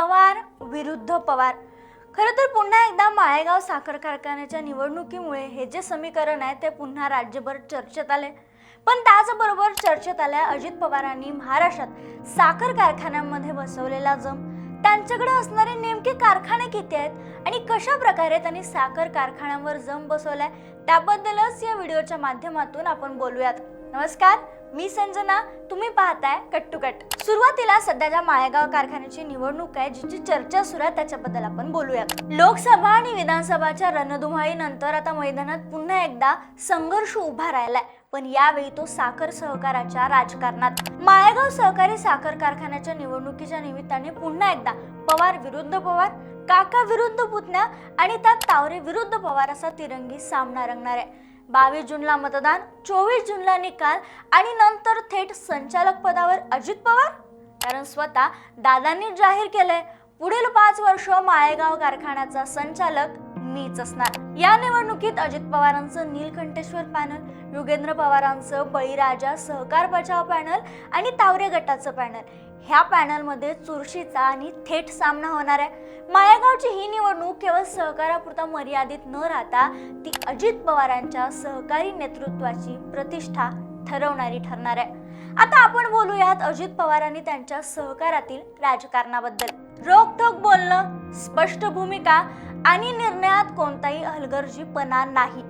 पवार विरुद्ध पवार. खरं तर पुन्हा एकदा माळेगाव साखर कारखान्याच्या निवडणुकीमुळे हे जे समीकरण आहे ते पुन्हा राज्यभर चर्चेत आले. पण त्याचबरोबर चर्चेत आल्या अजित पवारांनी महाराष्ट्रात साखर कारखान्यांमध्ये बसवलेला जम. त्यांच्याकडे असणारे नेमके कारखाने किती आहेत आणि कशा प्रकारे त्यांनी साखर कारखान्यांवर जम बसवलाय त्याबद्दलच या व्हिडिओच्या माध्यमातून आपण बोलूयात. नमस्कार मी संजना तुम्ही पाहताय कट टू कट. सुरुवातीला सध्याच्या माळेगाव कारखान्याची निवडणूक आहे जिची चर्चा सुरू आहे त्याच्याबद्दल आपण बोलूयात. लोकसभा आणि विधानसभाच्या रणधुमाळीनंतर आता मैदानात पुन्हा एकदा संघर्ष उभा राहिलाय. पण यावेळी तो साखर सहकाराच्या राजकारणात. माळेगाव सहकारी साखर कारखान्याच्या निवडणुकीच्या निमित्ताने पुन्हा एकदा पवार विरुद्ध पवार काका विरुद्ध पुतण्या आणि त्यात तावरे विरुद्ध पवार असा तिरंगी सामना रंगणार आहे. बावीस जूनला मतदान चोवीस जूनला निकाल आणि नंतर थेट संचालक पदावर अजित पवार? कारण स्वतः दादांनी जाहीर केलंय. पुढील पाच वर्ष माळेगाव कारखान्याचा संचालक मीच असणार. या निवडणुकीत अजित पवारांचं नीलकंठेश्वर पॅनल युगेंद्र पवारांचं बळीराजा सहकार बचाव पॅनल आणि तावरे गटाचं पॅनल. ह्या पॅनलमध्ये चुरशीचा आणि थेट सामना होणार आहे. मायागावची ही निवडणूक केवळ सहकारापुरता मर्यादित न राहता ती अजित पवारांच्या सहकारी नेतृत्वाची प्रतिष्ठा ठरवणारी ठरणार आहे. आता आपण बोलूयात अजित पवारांनी त्यांच्या सहकारातील राजकारणाबद्दल. रोखोक बोलणं स्पष्ट भूमिका आणि निर्णयात कोणताही हलगर्जीपणा नाही.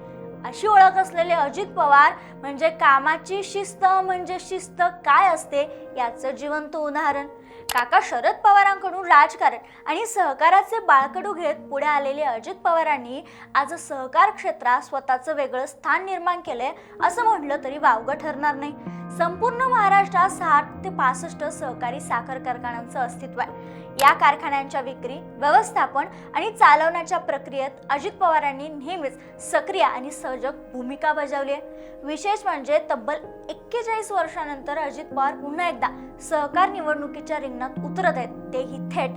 अशी ओळख असलेले अजित पवार म्हणजे कामाची शिस्त म्हणजे शिस्त काय असते याचं जिवंत उदाहरण. काका शरद पवारांकडून राजकारण आणि सहकाराचे बाळकडू घेत पुढे आलेले अजित पवारांनी आज सहकार क्षेत्रात स्वतःचं वेगळं स्थान निर्माण केलंय असं म्हटलं तरी वावगं ठरणार नाही. संपूर्ण महाराष्ट्रात साठ ते पासष्ट सहकारी साखर कारखान्यांचं अस्तित्व आहे. या कारखान्यांच्या विक्री व्यवस्थापन आणि चालवण्याच्या प्रक्रियेत अजित पवारांनी नेहमीच सक्रिय आणि सजग भूमिका बजावली आहे. विशेष म्हणजे तब्बल एक्केचाळीस वर्षानंतर अजित पवार पुन्हा एकदा सहकार निवडणुकीच्या रिंगणात उतरत आहेत तेही थेट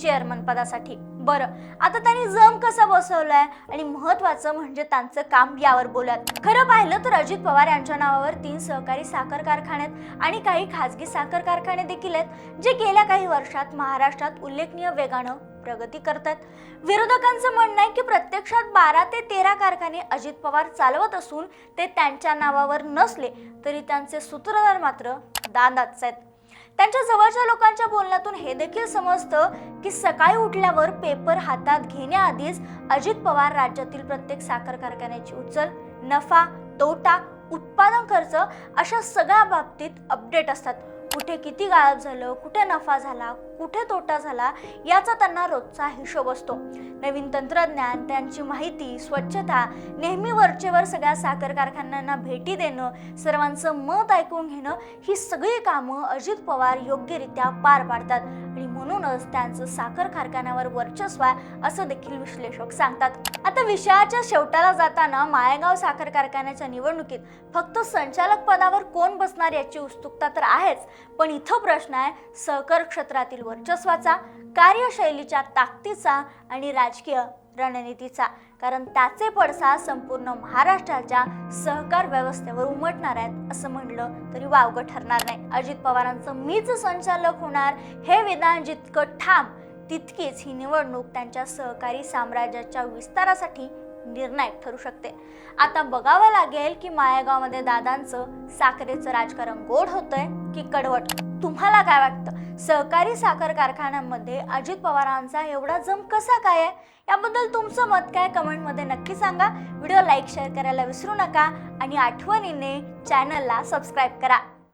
चेअरमन पदासाठी. बरं आता त्यांनी जम कसा बसवलाय? आणि महत्वाचं म्हणजे त्यांचं काम यावर बोलत. खरं पाहिलं तर अजित पवार यांच्या नावावर तीन सहकारी साखर कारखाने आहेत आणि काही खासगी साखर कारखाने देखील आहेत जे गेल्या काही वर्षात महाराष्ट्रात उल्लेखनीय वेगानं प्रगती करतात विरोधकांचं म्हणणं आहे की प्रत्यक्षात बारा ते तेरा कारखाने अजित पवार चालवत असून ते त्यांच्या नावावर नसले तरी त्यांचे सूत्रधार मात्र दांदाच आहेत. त्यांच्या जवळच्या लोकांच्या बोलण्यातून हे देखील समजतं की सकाळी उठल्यावर पेपर हातात घेण्याआधीच अजित पवार राज्यातील प्रत्येक साखर कारखान्याची उचल नफा तोटा उत्पादन खर्च अशा सगळ्या बाबतीत अपडेट असतात. कुठे किती गायब झालं कुठे नफा झाला कुठे तोटा झाला याचा त्यांना रोजचा हिशोब असतो. नवीन तंत्रज्ञान त्यांची माहिती स्वच्छता नेहमी वरचेवर सगळ्या साखर कारखान्यांना भेटी देणं सर्वांचं मत ऐकून घेणं ही सगळी कामं अजित पवार योग्यरित्या पार पाडतात. आणि म्हणूनच त्यांचं साखर कारखान्यावर वर्चस्व आहे असं देखील विश्लेषक सांगतात. आता विषयाच्या शेवटाला जाताना माळेगाव साखर कारखान्याच्या निवडणुकीत फक्त संचालक पदावर कोण बसणार याची उत्सुकता तर आहेच पण इथं प्रश्न आहे सहकार क्षेत्रातील वर्चस्वाचा कार्यशैलीच्या ताकदीचा आणि राजकीय रणनीतीचा. कारण त्याचे पडसाद संपूर्ण महाराष्ट्राच्या सहकार व्यवस्थेवर उमटणार आहेत असं म्हणलं तरी वावगं ठरणार नाही. अजित पवारांचं मीच संचालक होणार हे विधान जितकं ठाम तितकीच ही निवडणूक त्यांच्या सहकारी साम्राज्याच्या विस्तारासाठी निर्णायक ठरू शकते. आता बघावं लागेल की माळेगावमध्ये दादांचं साखरेचं राजकारण गोड होतंय की कडवट. तुम्हाला काय वाटतं? सहकारी साखर कारखान्यांमध्ये अजित पवारांचा एवढा जम कसा काय आहे? याबद्दल तुमचं मत काय? कमेंटमध्ये नक्की सांगा. व्हिडिओ लाईक शेअर करायला विसरू नका. आणि आठवणीने चॅनलला सबस्क्राईब करा.